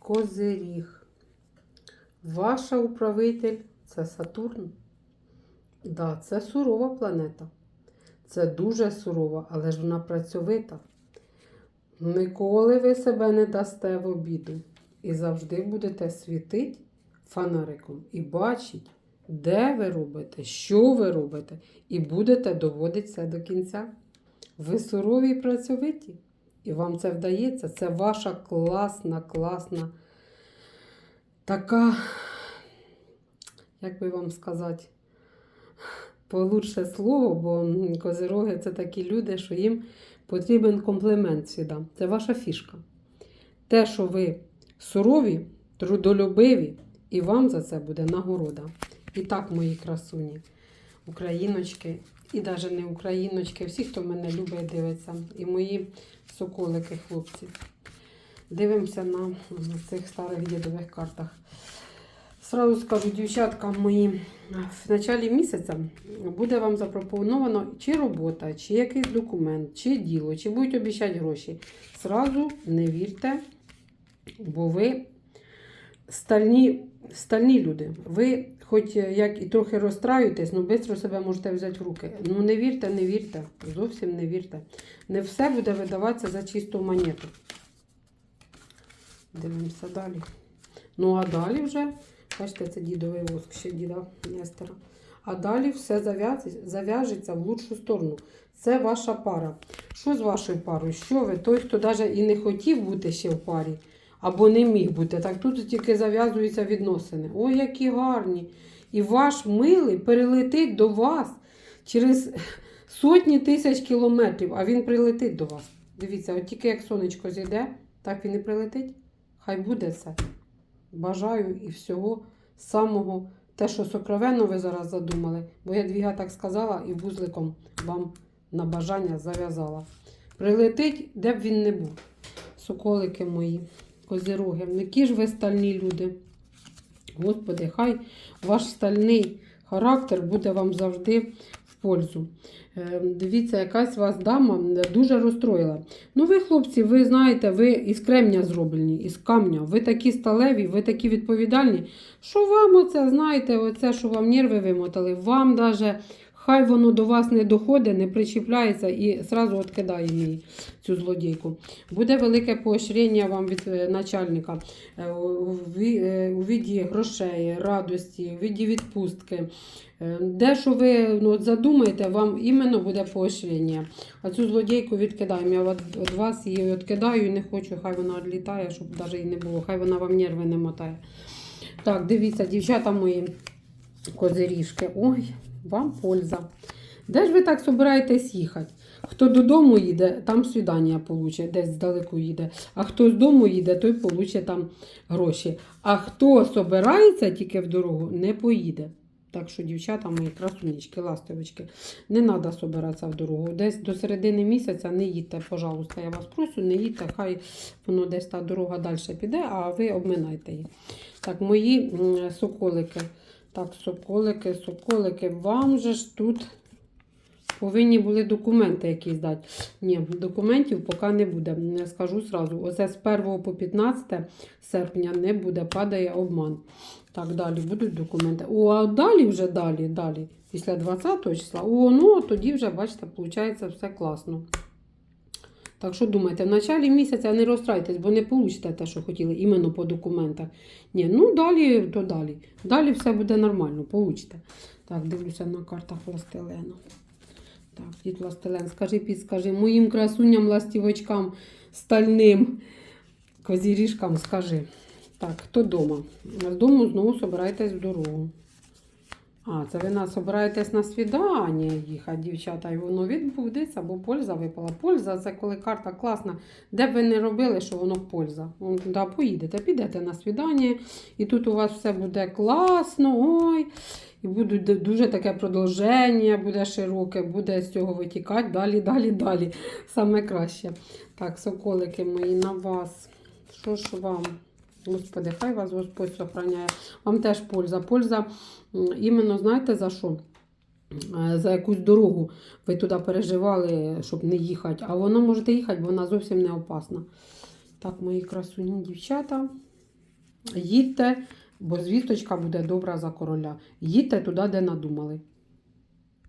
Козиріг. Ваша управитель це Сатурн. Да, це сурова планета. Це дуже сурова, але ж вона працьовита. Ніколи ви себе не дасте в обіду. І завжди будете світити фонариком і бачить, де ви робите, що ви робите, і будете доводити це до кінця. Ви сурові і працьовиті, і вам це вдається. Це ваша класна, класна, така, як би вам сказати, получше слово, бо козироги це такі люди, що їм потрібен комплімент завжди. Це ваша фішка. Те, що ви сурові, трудолюбиві, і вам за це буде нагорода. І так, мої красуні, україночки, і навіть не україночки, всі, хто мене любить, дивиться, і мої соколики, хлопці. Дивимося на цих старих дідових картах. Сразу скажу, дівчатка мої, в началі місяця буде вам запропоновано чи робота, чи якийсь документ, чи діло, чи будуть обіцяти гроші. Сразу не вірте, бо ви стальні, стальні люди. Ви хоч як і трохи розстраюєтесь, ну швидко себе можете взяти в руки. Ну не вірте, не вірте, зовсім не вірте. Не все буде видаватися за чисту монету. Дивимося далі. Ну, а далі вже, бачите, це дідовий воск ще діда Нестора. А далі все зав'яжеться в лучшу сторону. Це ваша пара. Що з вашою парою? Що ви? Той, хто навіть і не хотів бути ще в парі, або не міг бути. Так тут тільки зав'язуються відносини. Ой, які гарні! І ваш милий перелетить до вас через сотні тисяч кілометрів, а він прилетить до вас. Дивіться, от тільки як сонечко зійде, так він і прилетить. Хай буде це. Бажаю і всього самого, те, що сокровенно ви зараз задумали, бо я двіга так сказала і вузликом вам на бажання зав'язала. Прилетить, де б він не був. Соколики мої, козироги, які ж ви стальні люди. Господи, хай ваш стальний характер буде вам завжди в пользу. Е, Дивіться, якась вас дама дуже розстроїла. Ну, ви, хлопці, ви знаєте, ви із кремня зроблені, із камня. Ви такі сталеві, ви такі відповідальні. Що вам оце, знаєте, оце, що вам нерви вимотали, вам даже хай воно до вас не доходить, не причіпляється і зразу відкидає її, цю злодійку. Буде велике поощрення вам від е, начальника е, у е, віді грошей, радості, у віді відпустки. Де що ви ну, задумаєте, вам іменно буде поощрення. А цю злодійку відкидаємо. Я від вас її відкидаю і не хочу, хай вона відлітає, щоб навіть і не було. Хай вона вам нерви не мотає. Так, дивіться, дівчата мої козиріжки. Ой, вам польза. Де ж ви так собираєтесь їхати? Хто додому їде, там свідання получить, десь здалеку їде. А хто з дому їде, той получить там гроші. А хто собирається тільки в дорогу, не поїде. Так що, дівчата мої красунечки, ластовички, не треба собиратися в дорогу. Десь до середини місяця не їдьте, пожалуйста, я вас прошу, не їдьте, хай воно десь та дорога далі піде, а ви обминайте її. Так, мої соколики. Так, соколики, соколики, вам же ж тут повинні були документи якісь дати. Ні, документів поки не буде. Не скажу зразу. Оце з 1 по 15 серпня не буде, падає обман. Так, далі будуть документи. О, а далі вже далі, далі, після 20 числа. О, ну тоді вже, бачите, виходить все класно. Так що думайте, в началі місяця не розстрайтесь, бо не получите те, що хотіли, іменно по документах. Ні, ну далі, то далі. Далі все буде нормально, получите. Так, дивлюся на картах властелену. Так, дід властелен, скажи, підскажи, моїм красуням, ластівочкам, стальним козіріжкам скажи. Так, хто вдома? З дому знову собирайтесь в дорогу. А, це ви нас собираєтесь на свідання їхати, дівчата, і воно відбудеться, бо польза випала. Польза це коли карта класна. Де б ви не робили, що воно польза. Вон поїдете, підете на свідання, і тут у вас все буде класно. Ой. І буде дуже таке продовження, буде широке, буде з цього витікати далі, далі, далі. Саме краще. Так, соколики мої на вас. Що ж вам? Господи, хай вас Господь сохраняє. Вам теж польза. Польза іменно знаєте за що? Е, За якусь дорогу ви туди переживали, щоб не їхати. А вона можете їхати, бо вона зовсім не опасна. Так, мої красуні дівчата. Їдьте, бо звісточка буде добра за короля. Їдьте туди, де надумали.